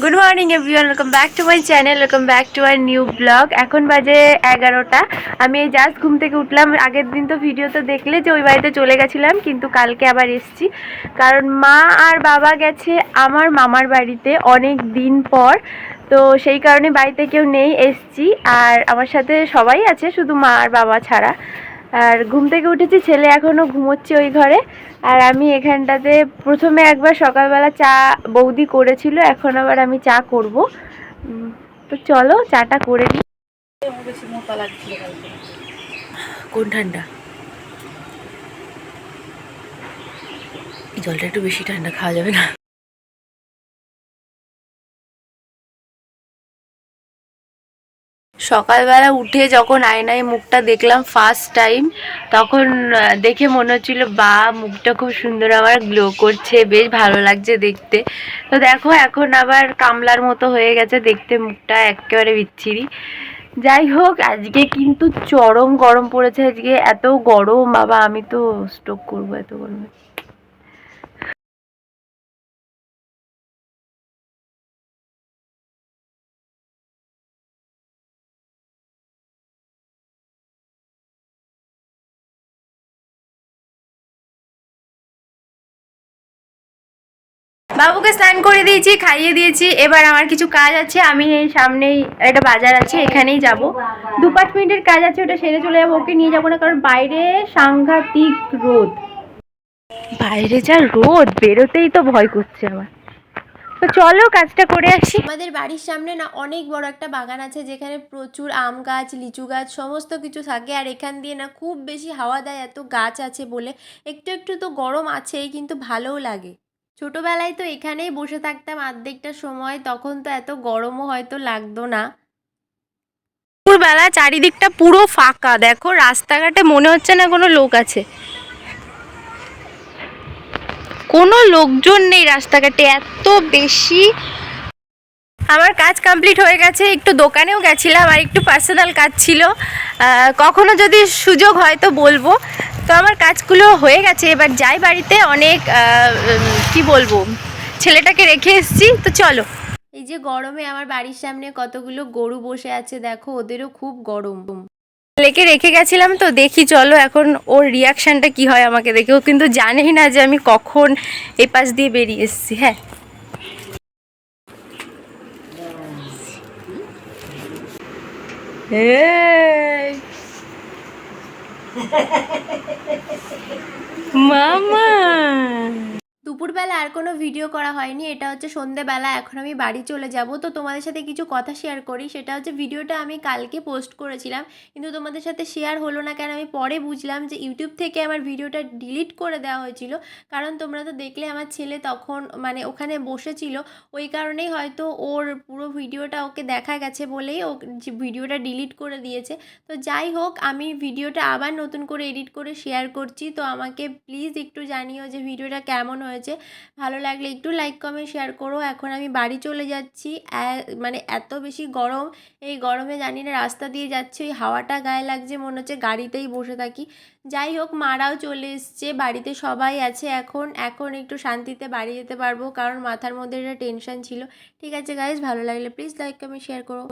Good morning everyone welcome back to my channel welcome back to our new blog এখন বাজে এগারোটা। আমি এই জাস্ট ঘুম থেকে উঠলাম। আগের দিন তো ভিডিও তো দেখলে যে ওই বাড়িতে চলে গেছিলাম, কিন্তু কালকে আবার এসছি। কারণ মা আর বাবা গেছে আমার মামার বাড়িতে অনেক দিন পর। তো সেই কারণে বাড়িতে কেউ নেই, এসছি। আর আমার সাথে সবাই আছে, শুধু মা আর বাবা ছাড়া। আর ঘুম থেকে উঠেছি, ছেলে এখনও ঘুমোচ্ছে ওই ঘরে। আর আমি এখানটাতে প্রথমে একবার সকালবেলা চা বৌদি করেছিল, এখন আবার আমি চা করব। তো চলো, চাটা করে নিই কোন ঠান্ডা? জলটা একটু বেশি ঠান্ডা, খাওয়া যাবে না। সকালবেলা উঠে যখন আয়নায় মুখটা দেখলাম ফার্স্ট টাইম তখন দেখে মনে হচ্ছিল, বা, মুখটা খুব সুন্দর আমার গ্লো করছে, বেশ ভালো লাগছে দেখতে। তো দেখো, এখন আবার কামলার মতো হয়ে গেছে, দেখতে মুখটা একেবারে বিচ্ছিরি। যাই হোক, আজকে কিন্তু চরম গরম পড়েছে, আজকে এত গরম, বাবা, আমি তো স্ট্রোক করব এত গরমে। বাবুকে স্নান করে দিয়েছি, খাইয়ে দিয়েছি। এবার আমার কিছু কাজ আছে, আমি এই সামনেই একটা বাজার আছে, এখানেই যাব। দু পাঁচ মিনিটের কাজ আছে, ওটা সেরে চলে যাব, ওকে নিয়ে যাব না, কারণ বাইরে সাংঘাতিক রোদ। বাইরে যা রোদ, বেরোতেই তো ভয় করছে আমার। তো চলো কাজটা করে আসি। আমাদের বাড়ির সামনে না অনেক বড় একটা বাগান আছে, যেখানে প্রচুর আম গাছ, লিচু গাছ, সমস্ত কিছু থাকে। আর এখান দিয়ে না খুব বেশি হাওয়া দেয়, এত গাছ আছে বলে। একটু একটু তো গরম আছেই, কিন্তু ভালোও লাগে। ছোটোবেলায় তো এখানেই বসে থাকতাম অর্ধেকটা সময়, তখন তো এত গরমও হয়তো লাগতো না। দুপুরবেলা চারিদিকটা পুরো ফাঁকা, দেখো রাস্তাঘাটে মনে হচ্ছে না কোনো লোক আছে। কোনো লোকজন নেই রাস্তাঘাটে, এত বেশি। আমার কাজ কমপ্লিট হয়ে গেছে, একটু দোকানেও গেছিলাম আর একটু পার্সোনাল কাজ ছিল। কখনো যদি সুযোগ হয় তো বলব। তো আমার কাজগুলো হয়ে গেছে এবার যাই বাড়িতে অনেক কি বলব ছেলেটাকে রেখে এসেছি তো চলো। এই যে গরমে আমার বাড়ির সামনে কতগুলো গরু বসে আছে দেখো ওদেরও খুব গরম। লেকে রেখে গেছিলাম তো দেখি চলো এখন ওর রিয়াকশানটা কি হয় আমাকে দেখে। ও কিন্তু জানেই না যে আমি কখন এই পাশ দিয়ে বেরিয়ে এসেছি হ্যাঁ। এই। 妈妈。দুপুরবেলা আর কোনো ভিডিও করা হয়নি। এটা হচ্ছে সন্ধেবেলা, এখন আমি বাড়ি চলে যাব। তো তোমাদের সাথে কিছু কথা শেয়ার করি। সেটা হচ্ছে ভিডিওটা আমি কালকে পোস্ট করেছিলাম। কিন্তু তোমাদের সাথে শেয়ার হলো না কেন আমি পরে বুঝলাম যে ইউটিউব থেকে আমার ভিডিওটা ডিলিট করে দেওয়া হয়েছিল। কারণ তোমরা তো দেখলে আমার ছেলে তখন মানে ওখানে বসেছিল। ওই কারণেই হয়তো ওর পুরো ভিডিওটা ওকে দেখা গেছে বলেই ও ভিডিওটা ডিলিট করে দিয়েছে। তো যাই হোক, আমি ভিডিওটা আবার নতুন করে এডিট করে শেয়ার করছি। তো আমাকে প্লিজ একটু জানিও যে ভিডিওটা কেমন হয়েছে। ভালো লাগলে একটু লাইক কমেন্ট শেয়ার করো। এখন আমি বাড়ি চলে যাচ্ছি। মানে এত বেশি গরম, এই গরমে জানি না রাস্তা দিয়ে যাচ্ছি। ওই হাওয়াটা গায়ে লাগছে, মনে হচ্ছে গাড়িতেই বসে থাকি। যাই হোক, মারাও চলে এসছে। বাড়িতে সবাই আছে এখন। এখন একটু শান্তিতে বাড়ি যেতে পারব। কারণ মাথার মধ্যে একটা টেনশন ছিল। ঠিক আছে গাইজ ভালো লাগলে প্লিজ লাইক কমেন্ট শেয়ার করো।